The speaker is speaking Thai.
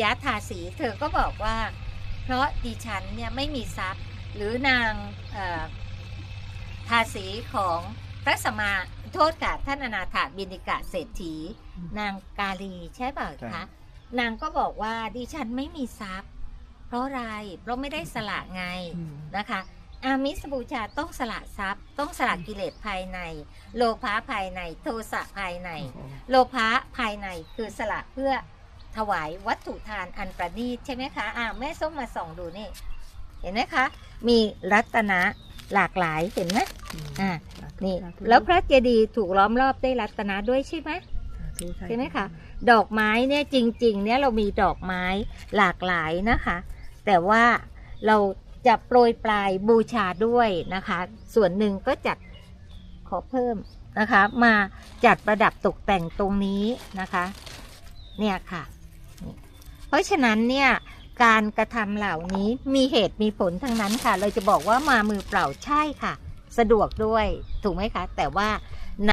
ยะทาสีเธอก็บอกว่า เพราะดิฉันเนี่ยไม่มีทรัพย์ หรือนางเอ่อทาสีของพระสมมาโทษค่ะท่านอนาถาบินิกะเศรษฐี นางกาลีใช่เปล่าใช่คะนางก็บอกว่าดิฉันไม่มีทรัพย์ เพราะอะไรเพราะไม่ได้สละไงนะคะ อามิสบูชาต้องสละทรัพย์ ต้องสละกิเลสภายใน โลภะภายใน โทสะภายใน โลภะภายในคือสละเพื่อ ถวายวัตถุทานอันประณีตใช่ไหมคะอ่าแม่ส้มมาส่องดูนี่ เห็นไหมคะ มีรัตนะหลากหลายเห็นไหมอ่านี่แล้วพระเจดีย์ถูกล้อมรอบด้วยรัตนะด้วยใช่ไหมใช่ไหมคะดอกไม้เนี่ยจริง ๆ เนี่ยเรามีดอกไม้หลากหลายนะคะ แต่ว่าเราจะโปรยปลายบูชาด้วยนะคะ ส่วนหนึ่งก็จัดขอเพิ่มนะคะ มาจัดประดับตกแต่งตรงนี้นะคะ เนี่ยค่ะนี่ เพราะฉะนั้นเนี่ยการกระทำเหล่านี้มีเหตุมีผลทั้งนั้นค่ะ เราจะบอกว่ามามือเปล่าใช่ค่ะ สะดวกด้วยถูกไหมคะ แต่ว่า